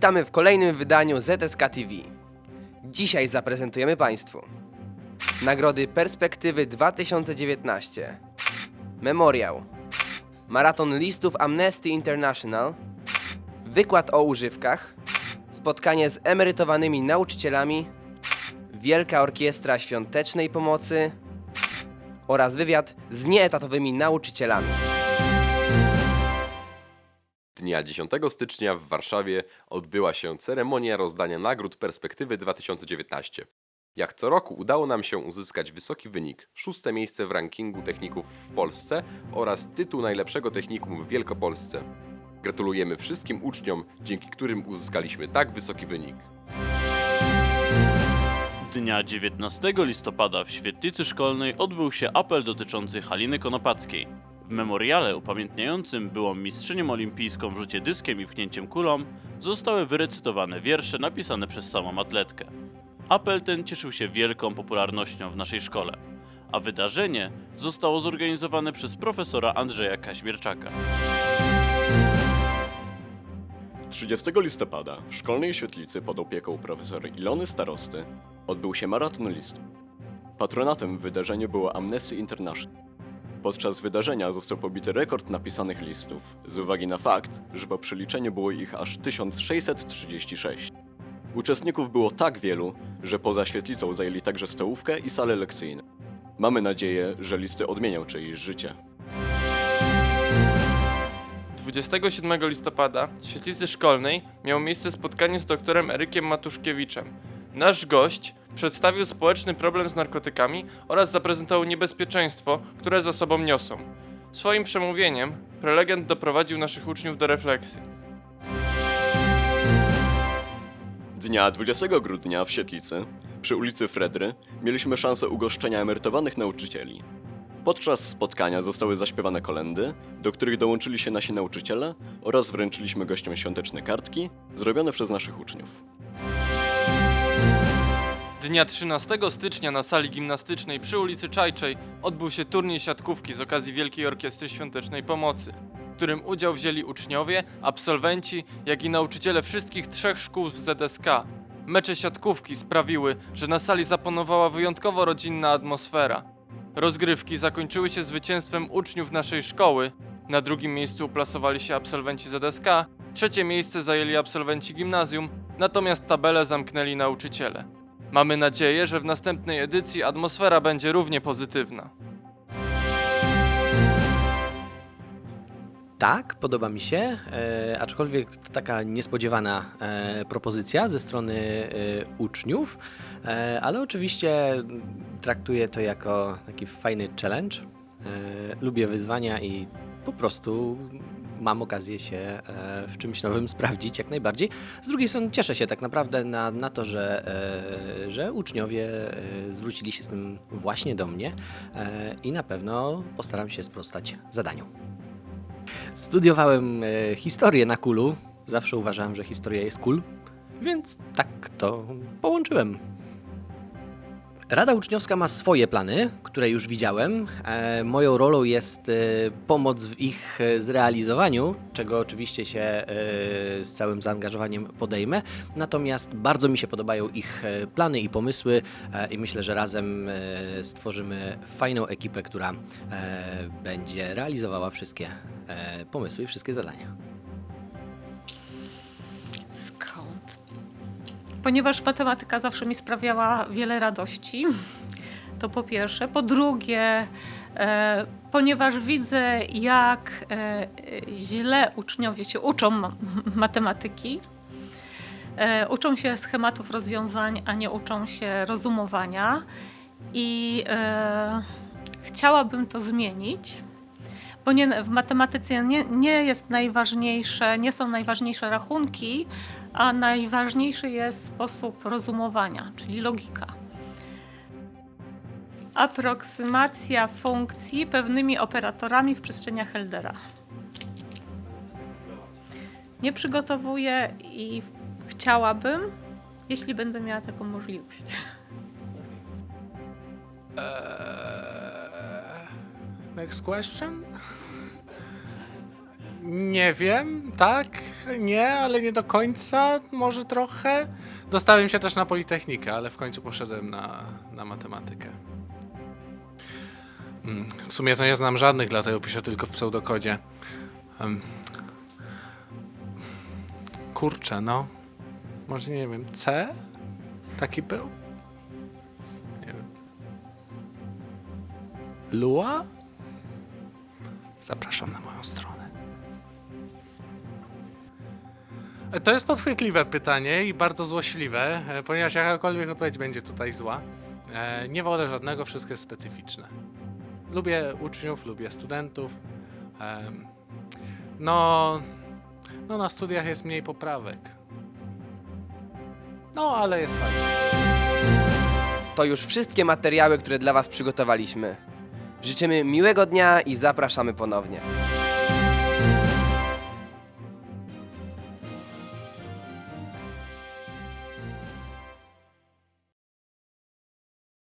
Witamy w kolejnym wydaniu ZSK TV. Dzisiaj zaprezentujemy Państwu Nagrody Perspektywy 2019 Memoriał. Maraton listów Amnesty International. Wykład o używkach. Spotkanie z emerytowanymi nauczycielami. Wielka Orkiestra Świątecznej Pomocy. Oraz wywiad z nieetatowymi nauczycielami. Dnia 10 stycznia w Warszawie odbyła się ceremonia rozdania nagród Perspektywy 2019. Jak co roku udało nam się uzyskać wysoki wynik, szóste miejsce w rankingu techników w Polsce oraz tytuł najlepszego technikum w Wielkopolsce. Gratulujemy wszystkim uczniom, dzięki którym uzyskaliśmy tak wysoki wynik. Dnia 19 listopada w świetlicy szkolnej odbył się apel dotyczący Haliny Konopackiej. W memoriale upamiętniającym byłą mistrzynią olimpijską w rzucie dyskiem i pchnięciem kulą zostały wyrecytowane wiersze napisane przez samą atletkę. Apel ten cieszył się wielką popularnością w naszej szkole, a wydarzenie zostało zorganizowane przez profesora Andrzeja Kaźmierczaka. 30 listopada w szkolnej świetlicy pod opieką profesora Ilony Starosty odbył się maraton listów. Patronatem w wydarzeniu było Amnesty International. Podczas wydarzenia został pobity rekord napisanych listów, z uwagi na fakt, że po przeliczeniu było ich aż 1636. Uczestników było tak wielu, że poza świetlicą zajęli także stołówkę i salę lekcyjne. Mamy nadzieję, że listy odmienią czyjeś życie. 27 listopada w świetlicy szkolnej miało miejsce spotkanie z doktorem Erykiem Matuszkiewiczem. Nasz gość przedstawił społeczny problem z narkotykami oraz zaprezentował niebezpieczeństwo, które za sobą niosą. Swoim przemówieniem prelegent doprowadził naszych uczniów do refleksji. Dnia 20 grudnia w Sietlicy, przy ulicy Fredry, mieliśmy szansę ugoszczenia emerytowanych nauczycieli. Podczas spotkania zostały zaśpiewane kolendy, do których dołączyli się nasi nauczyciele oraz wręczyliśmy gościom świąteczne kartki zrobione przez naszych uczniów. Dnia 13 stycznia na sali gimnastycznej przy ulicy Czajczej odbył się turniej siatkówki z okazji Wielkiej Orkiestry Świątecznej Pomocy, w którym udział wzięli uczniowie, absolwenci, jak i nauczyciele wszystkich trzech szkół z ZSK. Mecze siatkówki sprawiły, że na sali zapanowała wyjątkowo rodzinna atmosfera. Rozgrywki zakończyły się zwycięstwem uczniów naszej szkoły. Na drugim miejscu uplasowali się absolwenci ZSK, trzecie miejsce zajęli absolwenci gimnazjum, natomiast tabelę zamknęli nauczyciele. Mamy nadzieję, że w następnej edycji atmosfera będzie równie pozytywna. Tak, podoba mi się, e, aczkolwiek to taka niespodziewana e, propozycja ze strony e, uczniów, e, ale oczywiście traktuję to jako taki fajny challenge. E, lubię wyzwania i po prostu mam okazję się e, w czymś nowym sprawdzić jak najbardziej. Z drugiej strony cieszę się tak naprawdę na, na to, że, e, że uczniowie e, zwrócili się z tym właśnie do mnie i na pewno postaram się sprostać zadaniu. Studiowałem historię na kulu. Zawsze uważałem, że historia jest cool, więc tak to połączyłem. Rada uczniowska ma swoje plany, które już widziałem. E, moją rolą jest e, pomoc w ich e, zrealizowaniu, czego oczywiście się z całym zaangażowaniem podejmę. Natomiast bardzo mi się podobają ich plany i pomysły i myślę, że razem stworzymy fajną ekipę, która będzie realizowała wszystkie pomysły i wszystkie zadania. Ponieważ matematyka zawsze mi sprawiała wiele radości. To po pierwsze. Po drugie, e, ponieważ widzę, jak e, źle uczniowie się uczą ma- matematyki. E, uczą się schematów rozwiązań, a nie uczą się rozumowania. I e, chciałabym to zmienić bo nie, w matematyce nie, nie jest najważniejsze, nie są najważniejsze rachunki, a najważniejszy jest sposób rozumowania, czyli logika. Aproksymacja funkcji pewnymi operatorami w przestrzeniach Heldera. Nie przygotowuję i chciałabym, jeśli będę miała taką możliwość. Next question? Nie wiem, tak. nie, ale nie do końca, może trochę. Dostałem się też na Politechnikę, ale w końcu poszedłem na, na matematykę. Mm, W sumie to nie znam żadnych, dlatego piszę tylko w pseudokodzie. Em, Kurczę, no. Może nie wiem, C? Taki był? Nie wiem. Lua? Zapraszam na moją stronę. To jest podchwytliwe pytanie i bardzo złośliwe, e, ponieważ jakakolwiek odpowiedź będzie tutaj zła. E, Nie wolę żadnego, wszystko jest specyficzne. Lubię uczniów, lubię studentów. No, no na studiach jest mniej poprawek. No, ale jest fajnie. To już wszystkie materiały, które dla Was przygotowaliśmy. Życzymy miłego dnia i zapraszamy ponownie.